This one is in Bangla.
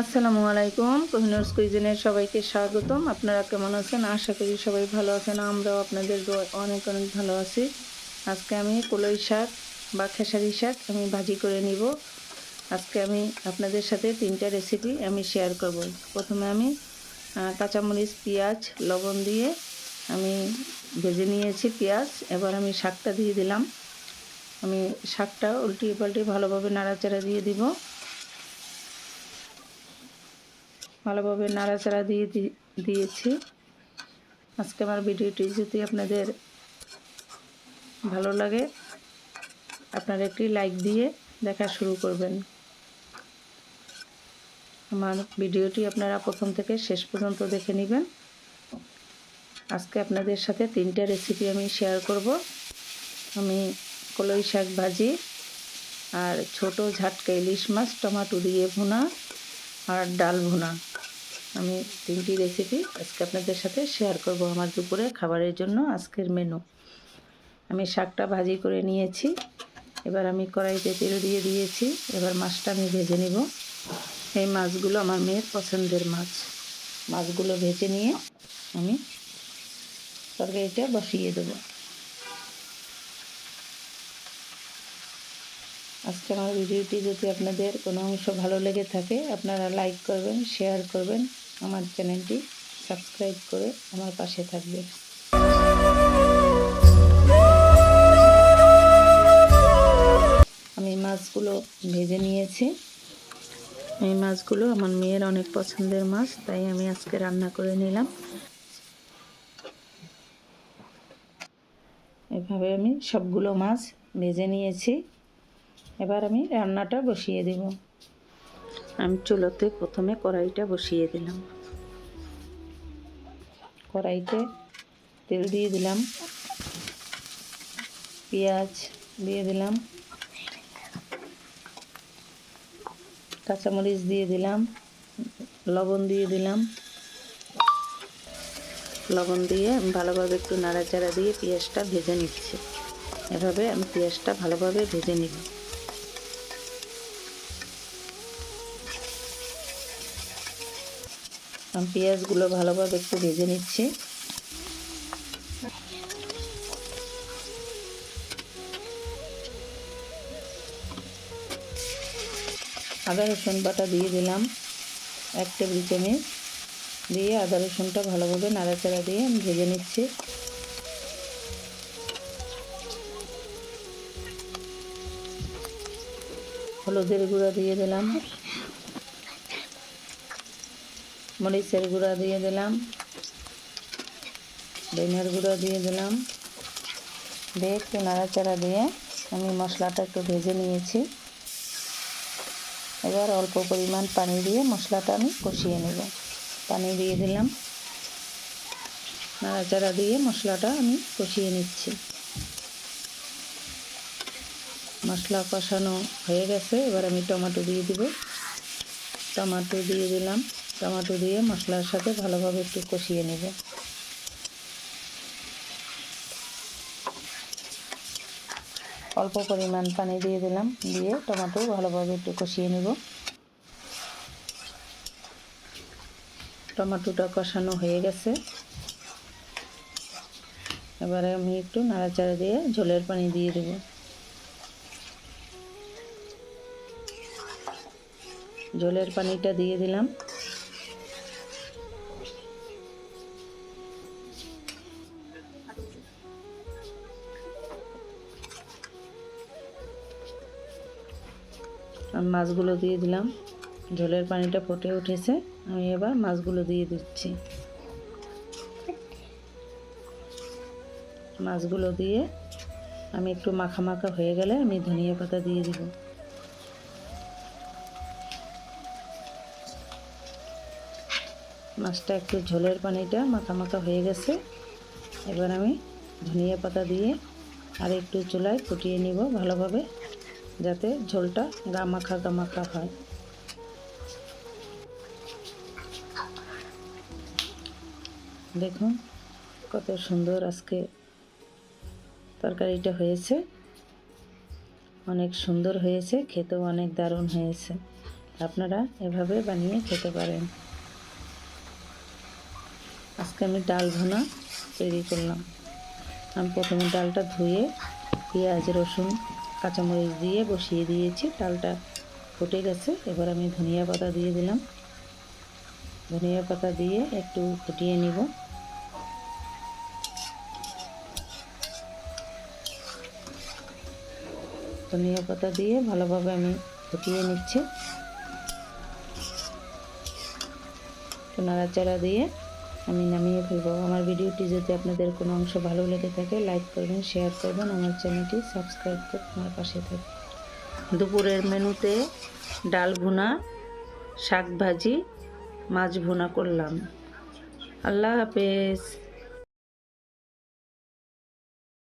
আসসালামু আলাইকুম। কোহিনুর কুইজিনের সবাইকে স্বাগতম। আপনারা কেমন আছেন? আশা করি সবাই ভালো আছেন। আমরাও আপনাদের অনেক অনেক ভালো আছি। আজকে আমি কলই শাক বা খেসারি শাক আমি ভাজি করে নিব। আজকে আমি আপনাদের সাথে তিনটা রেসিপি আমি শেয়ার করব। প্রথমে আমি কাঁচামরিচ, পেঁয়াজ, লবণ দিয়ে আমি ভেজে নিয়েছি পেঁয়াজ। এবার আমি শাকটা দিয়ে দিলাম। আমি শাকটা উল্টিয়ে পাল্টে ভালোভাবে নাড়াচাড়া দিয়ে দিব। ভালোভাবে নাড়াচাড়া দিয়ে দিয়েছি। আজকে আমার ভিডিওটি যদি আপনাদের ভালো লাগে, আপনারা একটি লাইক দিয়ে দেখা শুরু করবেন। আমার ভিডিওটি আপনারা প্রথম থেকে শেষ পর্যন্ত দেখে নেবেন। আজকে আপনাদের সাথে তিনটা রেসিপি আমি শেয়ার করব। আমি কলই শাক ভাজি আর ছোট ঝাটকা ইলিশ মাছ, টমাটো দিয়ে ভুনা আর ডাল ভুনা। আমি তিনটি রেসিপি আজকে আপনাদের সাথে শেয়ার করব আমার দুপুরে খাবারের জন্য আজকের মেনু আমি শাকটা ভাজি করে নিয়েছি, এবার আমি কড়াইতে তেল দিয়ে দিয়েছি, এবার মাছটা আমি ভেজে নিব। এই মাছগুলো আমার মেয়ের পছন্দের মাছ। মাছগুলো ভেজে নিয়ে আমি তরকারিটা বসিয়ে দেবো। আজকে আমার ভিডিওটি যদি আপনাদের কোনো অংশ ভালো লেগে থাকে, আপনারা লাইক করবেন শেয়ার করবেন আমার চ্যানেলটি সাবস্ক্রাইব করে আমার পাশে থাকবে। আমি মাছগুলো ভেজে নিয়েছি। এই মাছগুলো আমার মেয়ের অনেক পছন্দের মাছ, তাই আমি আজকে রান্না করে নিলাম। এভাবে আমি সবগুলো মাছ ভেজে নিয়েছি। এবার আমি রান্নাটা বসিয়ে দেব। আমি চুলোতে প্রথমে কড়াইটা বসিয়ে দিলাম। কড়াইতে তেল দিয়ে দিলাম। পেঁয়াজ দিয়ে দিলাম। কাঁচামরিচ দিয়ে দিলাম। লবণ দিয়ে দিলাম। লবণ দিয়ে ভালোভাবে একটু নাড়াচাড়া দিয়ে পেঁয়াজটা ভেজে নিচ্ছি। এভাবে আমি পেঁয়াজটা ভালোভাবে ভেজে নিব পেঁয়াজগুলো ভালোভাবে একটু ভেজে নিচ্ছি। আদা, রসুন বাটা দিয়ে দিলাম এক টেবিল চামচ। দিয়ে আদা, রসুনটা ভালোভাবে নাড়াচাড়া দিয়ে আমি ভেজে নিচ্ছি। হলুদের গুঁড়া দিয়ে দিলাম। মরিচের গুঁড়া দিয়ে দিলাম। ধনিয়ার গুঁড়া দিয়ে দিলাম। দিয়ে একটু নাড়াচাড়া দিয়ে আমি মশলাটা একটু ভেজে নিয়েছি। এবার অল্প পরিমাণ পানি দিয়ে মশলাটা আমি কষিয়ে নেব। পানি দিয়ে দিলাম। নাড়াচাড়া দিয়ে মশলাটা আমি কষিয়ে নিচ্ছি। মশলা কষানো হয়ে গেছে। এবার আমি টমেটো দিয়ে দিব। টমেটো দিয়ে দিলাম। টমেটো দিয়ে মশলার সাথে ভালোভাবে একটু কষিয়ে নেব। অল্প পরিমাণ পানি দিয়ে দিলাম, দিয়ে টমেটো ভালোভাবে একটু কষিয়ে নেব। টমেটোটা কষানো হয়ে গেছে। এবারে আমি একটু নাড়াচাড়া দিয়ে ঝোলের পানি দিয়ে দেব। ঝোলের পানিটা দিয়ে দিলাম। আমি মাছগুলো দিয়ে দিলাম। ঝোলের পানিটা ফুটে উঠেছে। আমি এবার মাছগুলো দিয়ে দিচ্ছি। মাছগুলো দিয়ে আমি একটু মাখা মাখা হয়ে গেলে আমি ধনিয়া পাতা দিয়ে দিব। মাছটা একটু ঝোলের পানিটা মাখা মাখা হয়ে গেছে। এবার আমি ধনিয়া পাতা দিয়ে আর একটু চুলায় ফুটিয়ে নিব ভালোভাবে। যাতে ঝোলটা গা মাখা গা মাখা হয়। দেখুন কত সুন্দর আজকে তরকারিটা হয়েছে। অনেক সুন্দর হয়েছে, খেতেও অনেক দারুণ হয়েছে। আপনারা এভাবে বানিয়ে খেতে পারেন। আজকে আমি ডাল ভুনা তৈরি করলাম। আমি প্রথমে ডালটা ধুয়ে পেঁয়াজ, রসুন কাঁচামরিচ দিয়ে বসিয়ে দিয়েছি, ডালটা ফুটে গেছে। এবার আমি ধনিয়া পাতা দিয়ে দিলাম। ধনিয়া পাতা দিয়ে একটু ফুটিয়ে নিব। ধনিয়া পাতা দিয়ে ভালোভাবে আমি ফুটিয়ে নিচ্ছি। একটু নাড়াচাড়া দিয়ে আমি নামিয়ে ফেলব। আমার ভিডিওটি যদি আপনাদের কোনো অংশ ভালো লেগে থাকে, লাইক করবেন, শেয়ার করবেন, আমার চ্যানেলটি সাবস্ক্রাইব করে আমার পাশে থাকবে দুপুরের মেনুতে ডাল ভুনা, শাক ভাজি, মাছ ভুনা করলাম। আল্লাহ হাফেজ।